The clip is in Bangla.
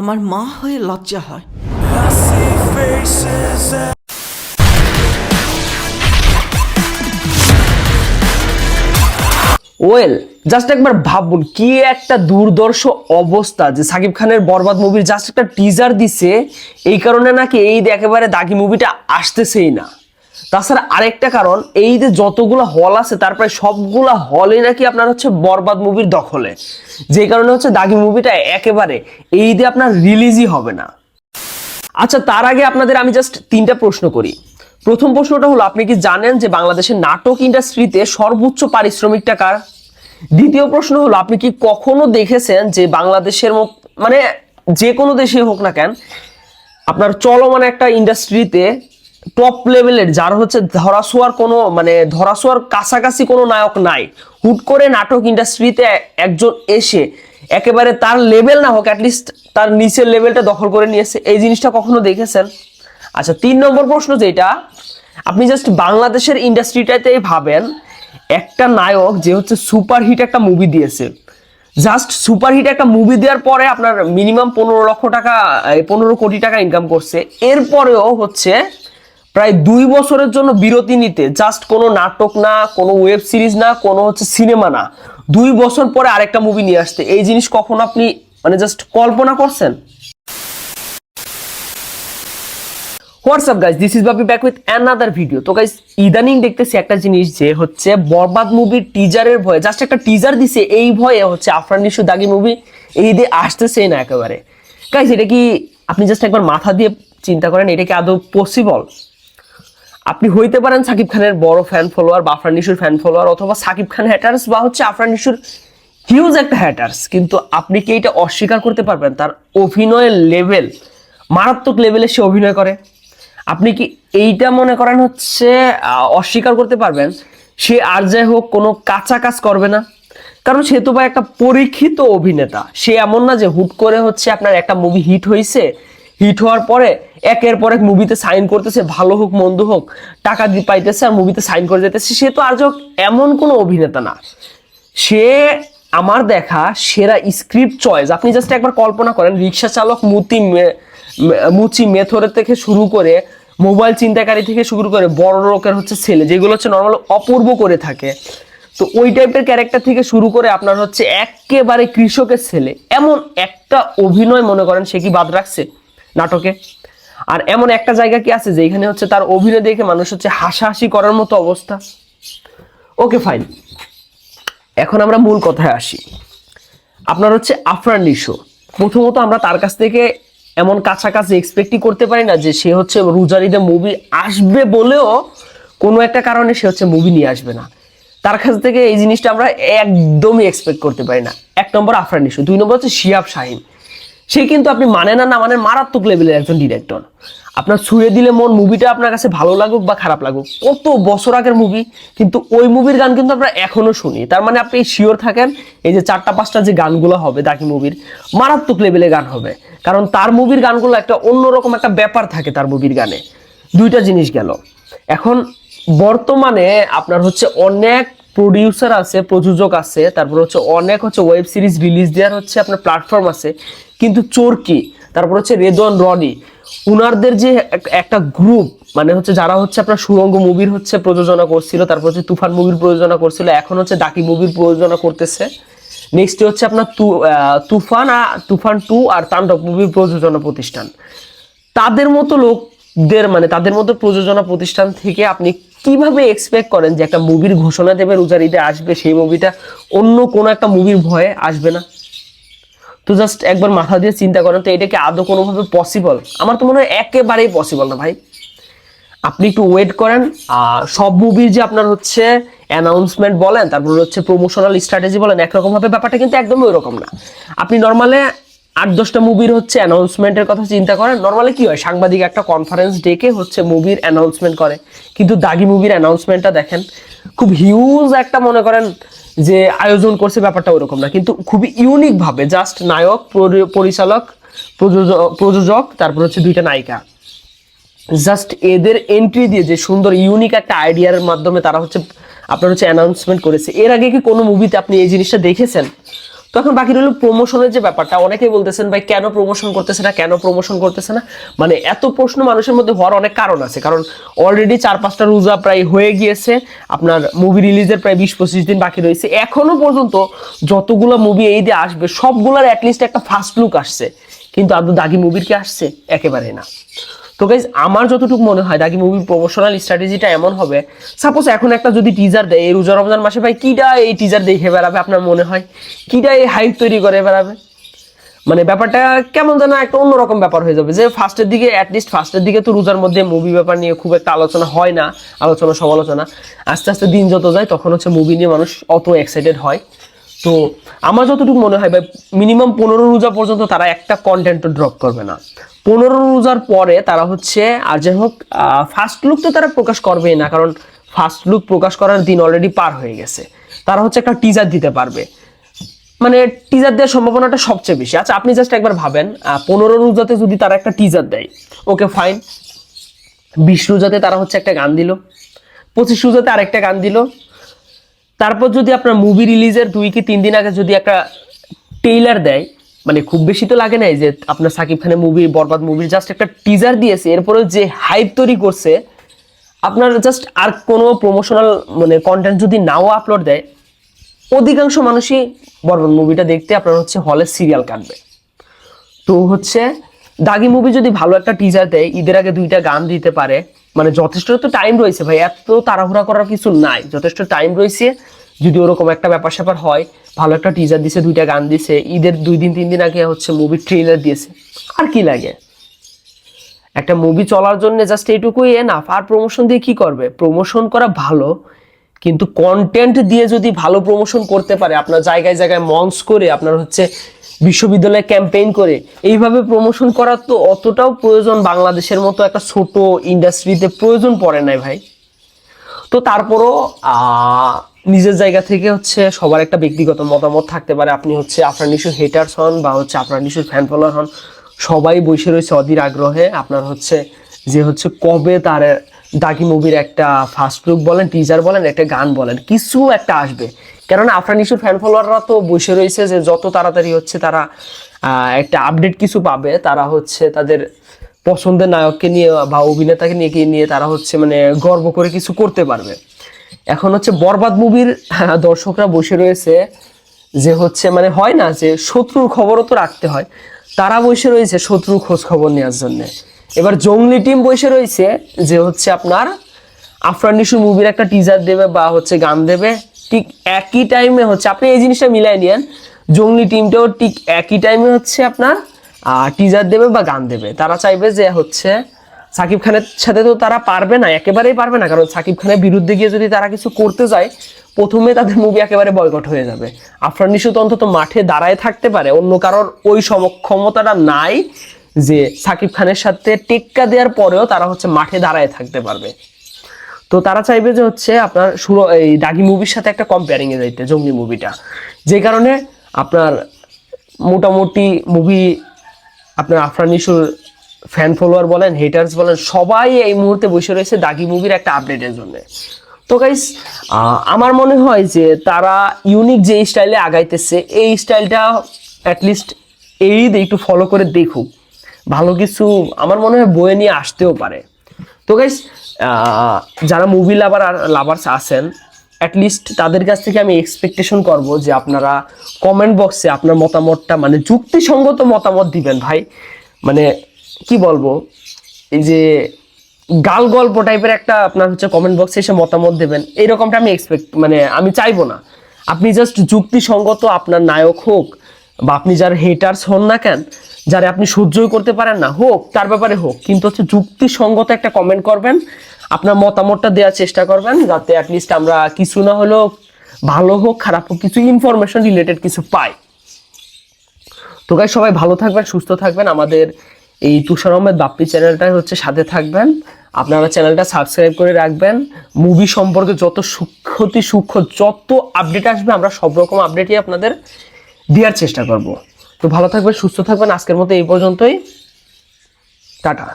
আমার মা হয়ে লজ্জা হয়। ওয়েল জাস্ট একবার ভাবুন, কি একটা দুর্দর্শ অবস্থা যে সাকিব খানের বরবাদ মুভির জাস্ট একটা টিজার দিছে, এই কারণে নাকি এই একেবারে দাগি মুভিটা আসতেছেই না? তাছাড়া আরেকটা কারণ, এই যে যতগুলো হল আছে, তার প্রায় সবগুলো হলে নাকি আপনার হচ্ছে বরবাদ মুভির দখলে। যে কারণে হচ্ছে দাগি মুভিটা একেবারে এই যে আপনার রিলিজই হবে না। আচ্ছা তার আগে আপনাদের আমি জাস্ট তিনটা প্রশ্ন করি। প্রথম প্রশ্নটা হলো, আপনি কি জানেন যে বাংলাদেশের নাটক ইন্ডাস্ট্রিতে সর্বোচ্চ পারিশ্রমিকটা কার? দ্বিতীয় প্রশ্ন হলো, আপনি কি কখনো দেখেছেন যে বাংলাদেশের মানে যে কোনো দেশে হোক না কেন, আপনার চলমান একটা ইন্ডাস্ট্রিতে টপ লেভেলের যার হচ্ছে ধরাছোয়ার কোনো মানে ধরাছোয়ার কাছাকাছি কোনো নায়ক নাই। হুট করে নাটক ইন্ডাস্ট্রিতে একজন এসে একেবারে তার লেভেল না হোক অ্যাটলিস্ট তার নিচের লেভেলটা দখল করে নিয়েছে। এই জিনিসটা কখনো দেখেছেন? আচ্ছা তিন নম্বর প্রশ্ন যেটা, আপনি জাস্ট বাংলাদেশের ইন্ডাস্ট্রিটাতে ভাবেন, একটা নায়ক যে হচ্ছে সুপারহিট একটা মুভি দিয়েছে। জাস্ট সুপারহিট একটা মুভি দেওয়ার পরে আপনার মিনিমাম পনেরো লক্ষ টাকা পনেরো কোটি টাকা ইনকাম করছে। এরপরেও হচ্ছে প্রায় দুই বছরের জন্য বিরতি নিতে। জাস্ট কোনো নাটক না, কোনো ওয়েব সিরিজ না, কোনো হচ্ছে সিনেমা না। দুই বছর পরে আরেকটা মুভি নিয়ে আসতে। এই জিনিস কখন আপনি মানে জাস্ট কল্পনা করছেন? What's up guys this is Bapi back with another video তো গাইজ ইদানিং দেখতেছি একটা জিনিস যে হচ্ছে বরবাদ মুভির টিজারের ভয়ে জাস্ট একটা টিজার দিছে, এই ভয়ে হচ্ছে আফরান দাগি মুভি এই দিয়ে আসতেছেই না একেবারে। গাইজ এটা কি আপনি জাস্ট একবার মাথা দিয়ে চিন্তা করেন, এটা কি আদৌ পসিবল আপনি হইতে পারেন সাকিব খানের বড় ফ্যান ফলোয়ার বা আফরান নিশুর ফ্যান ফলোয়ার অথবা সাকিব খান হ্যাটার্স বা হচ্ছে আফরান নিশুর হিউজ একটা হ্যাটার্স কিন্তু আপনি কি এটা অস্বীকার করতে পারবেন? তার অভিনয়ের লেভেল মারাত্মক লেভেলে সে অভিনয় করে। আপনি কি এইটা মনে করেন হচ্ছে অস্বীকার করতে পারবেন? সে আর যাই হোক কোনো কাঁচা কাজ করবে না। কারণ সে তো ভাই একটা পরীক্ষিত অভিনেতা। সে এমন না যে হুট করে হচ্ছে আপনার একটা মুভি হিট হয়েছে হিট হওয়ার পরে একের পর এক মুভিতে সাইন করতেছে, ভালো হোক, মন্দ হোক, টাকা দিয়ে পাইতেছে আর মুভিতে সাইন করে যেতেছে সে তো আর এমন কোনো অভিনেতা না। সে আমার দেখা সেরা স্ক্রিপ্ট চয়েস আপনি জাস্ট একবার কল্পনা করেন, রিক্সা চালক মুতি মুচি মেথরের থেকে শুরু করে, মোবাইল চিন্তাকারী থেকে শুরু করে, বড় লোকের হচ্ছে ছেলে, যেগুলো হচ্ছে নর্মাল অপূর্ব করে থাকে। তো ওই টাইপের ক্যারেক্টার থেকে শুরু করে আপনার হচ্ছে একেবারে কৃষকের ছেলে। এমন একটা অভিনয় মনে করেন সে কি বাদ রাখছে নাটকে? আর এমন একটা জায়গা কি আছে যেখানে হচ্ছে তার অভিনয় দেখে মানুষ হচ্ছে হাসাহাসি করার মতো অবস্থা? Okay, fine. এখন আমরা মূল কথায় আসি। আপনার হচ্ছে আফরান নিশো প্রথমত আমরা তার কাছ থেকে এমন কাছাকাছি এক্সপেক্টই করতে পারি না যে সে হচ্ছে রুজারিদে মুভি আসবে বলেও কোনো একটা কারণে সে হচ্ছে মুভি নিয়ে আসবে না। তার কাছ থেকে এই জিনিসটা আমরা একদমই এক্সপেক্ট করতে পারি না। এক নম্বর আফরান নিশো দুই নম্বর হচ্ছে শিয়াব শাহিন। সে কিন্তু আপনি মানে না না মানে মারাত্মক লেভেলের একজন ডিরেক্টর আপনার ছুঁয়ে দিলে মন মুভিটা আপনার কাছে ভালো লাগুক বা খারাপ লাগুক। কত বছর আগের মুভি কিন্তু ওই মুভির গান কিন্তু আমরা এখনও শুনি। তার মানে আপনি শিওর থাকেন, এই যে চারটা, পাঁচটা যে গানগুলো হবে দাকি মুভির মারাত্মক লেভেলে গান হবে। কারণ তার মুভির গানগুলো একটা অন্যরকম একটা ব্যাপার থাকে তার মুভির গানে। দুইটা জিনিস গেল। এখন বর্তমানে আপনার হচ্ছে অনেক প্রডিউসার আছে, প্রযোজক আছে, তারপর হচ্ছে অনেক হচ্ছে ওয়েব সিরিজ রিলিজ দেওয়ার হচ্ছে আপনার প্ল্যাটফর্ম আছে, কিন্তু চোরকি তারপর হচ্ছে রেদন, রনি, উনারদের যে এক- একটা গ্রুপ মানে হচ্ছে যারা হচ্ছে আপনার সুরঙ্গ মুভির হচ্ছে প্রযোজনা করছিল, তারপর হচ্ছে তুফান মুভির প্রযোজনা করছিল, এখন হচ্ছে ডাকি মুভির প্রযোজনা করতেছে। নেক্সট হচ্ছে আপনার তুফান তুফান টু আর তাণ্ডব মুভির প্রযোজনা প্রতিষ্ঠান। তাদের মতো লোকদের মানে তাদের মতো প্রযোজনা প্রতিষ্ঠান থেকে আপনি কীভাবে এক্সপেক্ট করেন যে একটা মুভির ঘোষণা দেবে রোজারিতে আসবে, সেই মুভিটা অন্য কোনো একটা মুভির ভয়ে আসবে না? তো জাস্ট একবার মাথা দিয়ে চিন্তা করেন, তো এটা কি আদৌ কোনোভাবে পসিবল আমার তো মনে হয় একেবারেই পসিবল না ভাই। আপনি একটু ওয়েট করেন আর সব মুভির যে আপনার হচ্ছে অ্যানাউন্সমেন্ট বলেন, তারপর হচ্ছে প্রমোশনাল স্ট্র্যাটেজি বলেন, একরকমভাবে ব্যাপারটা কিন্তু একদমই ওরকম না। আপনি নর্মালে আট, দশটা মুভির হচ্ছে অ্যানাউন্সমেন্টের কথা চিন্তা করেন। নর্মালি কি হয়, সাংবাদিক একটা কনফারেন্স ডেকে হচ্ছে মুভির অ্যানাউন্সমেন্ট করে। কিন্তু দাগি মুভির অ্যানাউন্সমেন্টটা দেখেন, খুব হিউজ একটা মনে করেন যে আয়োজন করছে ব্যাপারটা ওরকম না। কিন্তু খুবই ইউনিকভাবে জাস্ট নায়ক, পরি- পরিচালক প্রযোজক প্রযোজক, তারপর হচ্ছে দুইটা নায়িকা। জাস্ট এদের এন্ট্রি দিয়ে যে সুন্দর ইউনিক একটা আইডিয়ার মাধ্যমে তারা হচ্ছে, আপনার হচ্ছে অ্যানাউন্সমেন্ট করেছে। এর আগে কি কোনো মুভিতে আপনি এই জিনিসটা দেখেছেন? তো এখন বাকি রইল প্রমোশনের যে ব্যাপারটা, অনেকেই বলতেছেন, ভাই, কেন প্রমোশন করতেছে না? কেন প্রমোশন করতেছে না? মানে এত প্রশ্ন মানুষের মধ্যে হওয়ার অনেক কারণ আছে। কারণ অলরেডি চার পাঁচটা রোজা প্রায় হয়ে গিয়েছে, আপনার মুভি রিলিজের প্রায় বিশ পঁচিশ দিন বাকি রয়েছে। এখনও পর্যন্ত যতগুলো মুভি এই দিয়ে আসবে, সবগুলোর অ্যাটলিস্ট একটা ফার্স্ট লুক আসছে। কিন্তু আদৌ দাগি মুভির কি আসছে? একেবারে না। তো গাইজ আমার যতটুকু মনে হয়, দাগি মুভির প্রমোশনাল স্ট্র্যাটেজিটা এমন হবে। সাপোজ এখন একটা যদি টিজার দেয়, এই রোজা রমজান মাসে ভাই কিটা এই টিজার দেখে বেড়াবে আপনার মনে হয়? কিটা এই হাইপ তৈরি করে বেড়াবে? মানে ব্যাপারটা কেমন যেন একটা অন্যরকম ব্যাপার হয়ে যাবে। যে ফার্স্টের দিকে অ্যাটলিস্ট ফার্স্টের দিকে তো রোজার মধ্যে মুভি ব্যাপার নিয়ে খুব একটা আলোচনা হয় না, আলোচনা, সমালোচনা। আস্তে আস্তে দিন যত যায়, তখন হচ্ছে মুভি নিয়ে মানুষ অত এক্সাইটেড হয়। তো আমার যতটুকু মনে হয়, ভাই মিনিমাম পনেরো রোজা পর্যন্ত তারা একটা কন্টেন্ট ড্রপ করবে না। পনেরো রোজার পরে তারা হচ্ছে, আর যাই হোক ফার্স্ট লুক তো তারা প্রকাশ করবেই না, কারণ ফার্স্ট লুক প্রকাশ করার দিন অলরেডি পার হয়ে গেছে। তারা হচ্ছে একটা টিজার দিতে পারবে। মানে টিজার দেওয়ার সম্ভাবনাটা সবচেয়ে বেশি। আচ্ছা আপনি জাস্ট একবার ভাবেন পনেরো রোজাতে যদি তারা একটা টিজার দেয় ওকে ফাইন বিশ রোজাতে তারা হচ্ছে একটা গান দিল। পঁচিশ রোজাতে আরেকটা গান দিল। তারপর যদি আপনার মুভি রিলিজের দুই কি তিন দিন আগে যদি একটা টেইলার দেয় মানে খুব বেশি তো লাগে নাই যে আপনার সাকিব খানের মুভি বরবাদ মুভির জাস্ট একটা টিজার দিয়েছে এরপরে যে হাইপ তৈরি করছে, আপনার জাস্ট আর কোনো প্রমোশনাল মানে কন্টেন্ট যদি নাও আপলোড দেয়, অধিকাংশ মানুষই বরবাদ মুভিটা দেখতে আপনার হচ্ছে হলে সিরিয়াল কাটবে। তো হচ্ছে দাগি মুভি যদি ভালো একটা টিজার দেয়, ঈদের আগে দুইটা গান দিতে পারে মানে যথেষ্ট তো টাইম রয়েছে ভাই, এত তাড়াহুড়া করার কিছু নাই, যথেষ্ট টাইম রয়েছে। যদি ওরকম একটা ব্যাপার স্যাপার হয়, ভালো একটা টিজার দিছে, দুইটা গান দিছে, ঈদের দুই দিন, তিন দিন আগে হচ্ছে মুভি ট্রেলার দিয়েছে, আর কি লাগে? একটা মুভি চলার জন্য জাস্ট এইটুকুই এনাফ আর প্রমোশন দিয়ে কি করবে? প্রমোশন করা ভালো, কিন্তু কন্টেন্ট দিয়ে যদি ভালো প্রমোশন করতে পারে, আপনার জায়গায় জায়গায় মঞ্চ করে, আপনার হচ্ছে বিশ্ববিদ্যালয়ে ক্যাম্পেইন করে, এইভাবে প্রমোশন করার তো অতটাও প্রয়োজন বাংলাদেশের মতো একটা ছোট ইন্ডাস্ট্রিতে প্রয়োজন পড়ে নাই ভাই। তো তারপরও নিজের জায়গা থেকে হচ্ছে সবার একটা ব্যক্তিগত মতামত থাকতে পারে। আপনি হচ্ছে আপনার নিশুর হেটার্স হন বা হচ্ছে আপনার নিশুর ফ্যান ফলোয়ার হন। সবাই বসে রয়েছে অধীর আগ্রহে। আপনার হচ্ছে যে হচ্ছে কবে তার দাগি মুভির একটা ফার্স্ট লুক বলেন টিজার বলেন, একটা গান বলেন, কিছু একটা আসবে। কেননা আফরান নিশুর ফ্যান ফলোয়াররা তো বসে রয়েছে যে যত তাড়াতাড়ি হচ্ছে তারা একটা আপডেট কিছু পাবে। তারা হচ্ছে তাদের পছন্দের নায়ককে নিয়ে বা অভিনেতাকে নিয়ে নিয়ে তারা হচ্ছে মানে গর্ব করে কিছু করতে পারবে। এখন হচ্ছে বরবাদ মুভির দর্শকরা বসে রয়েছে যে হচ্ছে মানে হয় না যে শত্রুর খবরও তো রাখতে হয়। তারা বসে রয়েছে শত্রুর খোঁজ খবর নেওয়ার জন্য। এবার জঙ্গলি টিম বসে রয়েছে যে হচ্ছে আপনার আফরান নিশু মুভির একটা টিজার দেবে বা হচ্ছে গান দেবে। ঠিক একই টাইমে হচ্ছে, আপনি এই জিনিসটা মিলাই নিয়েন। জঙ্গলি টিমটাও ঠিক একই টাইমে হচ্ছে আপনার টিজার দেবে বা গান দেবে। তারা চাইবে যে হচ্ছে সাকিব খানের সাথে তো তারা পারবে না, একেবারেই পারবে না। কারণ সাকিব খানের বিরুদ্ধে গিয়ে যদি তারা কিছু করতে যায়, প্রথমে তাদের মুভি একেবারে বয়কট হয়ে যাবে। আফরান নিশু তো অন্তত মাঠে দাঁড়ায় থাকতে পারে, অন্য কারোর ওই সমক্ষমতাটা নাই যে সাকিব খানের সাথে টেক্কা দেওয়ার পরেও তারা হচ্ছে মাঠে দাঁড়ায় থাকতে পারবে। তো তারা চাইবে যে হচ্ছে আপনার সুর, এই দাগি মুভির সাথে একটা কম্পেয়ারিং এ যাইতে জঙ্গি মুভিটা যে কারণে আপনার মোটামুটি মুভি আপনার আফরান নিশুর ফ্যান ফলোয়ার বলেন হেটার্স বলেন, সবাই এই মুহূর্তে বসে রয়েছে দাগি মুভির একটা আপডেটের জন্য। তো গাইস আমার মনে হয় যে তারা ইউনিক যে স্টাইলে আগাইতেছে, এই স্টাইলটা অ্যাটলিস্ট এই একটু ফলো করে দেখুক। ভালো কিছু আমার মনে হয় বয়ে নিয়ে আসতেও পারে। তো গাইস যারা মুভি লাভার লাভার্স আছেন অ্যাটলিস্ট তাদের কাছ থেকে আমি এক্সপেকটেশন করব যে আপনারা কমেন্ট বক্সে আপনার মতামতটা মানে যুক্তিসঙ্গত মতামত দিবেন ভাই। মানে কি বলব? এই যে গাল গল্প টাইপের একটা আপনার হচ্ছে কমেন্ট বক্সে এসে মতামত দেবেন। এইরকমটা আমি এক্সপেক্ট মানে আমি চাইব না। আপনি জাস্ট যুক্তিসঙ্গত আপনার নায়ক হোক বা আপনি যার হেটার্স হন না কেন, যারা আপনি সহ্যই করতে পারেন না, হোক, তার ব্যাপারে হোক, কিন্তু হচ্ছে যুক্তিসঙ্গত একটা কমেন্ট করবেন, আপনার মতামতটা দেওয়ার চেষ্টা করবেন, যাতে অ্যাটলিস্ট আমরা কিছু না হলেও ভালো হোক, খারাপ হোক, কিছু ইনফরমেশন রিলেটেড কিছু পাই। তো গাই সবাই ভালো থাকবেন, সুস্থ থাকবেন। আমাদের এই তুষার আহমেদ বাপ্পি চ্যানেলটা হচ্ছে সাথে থাকবেন। আপনারা চ্যানেলটা সাবস্ক্রাইব করে রাখবেন। মুভি সম্পর্কে যত সূক্ষ্মতি সূক্ষ্ম যত আপডেট আসবে, আমরা সব রকম আপডেটই আপনাদের দেওয়ার চেষ্টা করব। তো ভালো থাকবেন, সুস্থ থাকবেন। আজকের মতো এই পর্যন্তই। টাটা।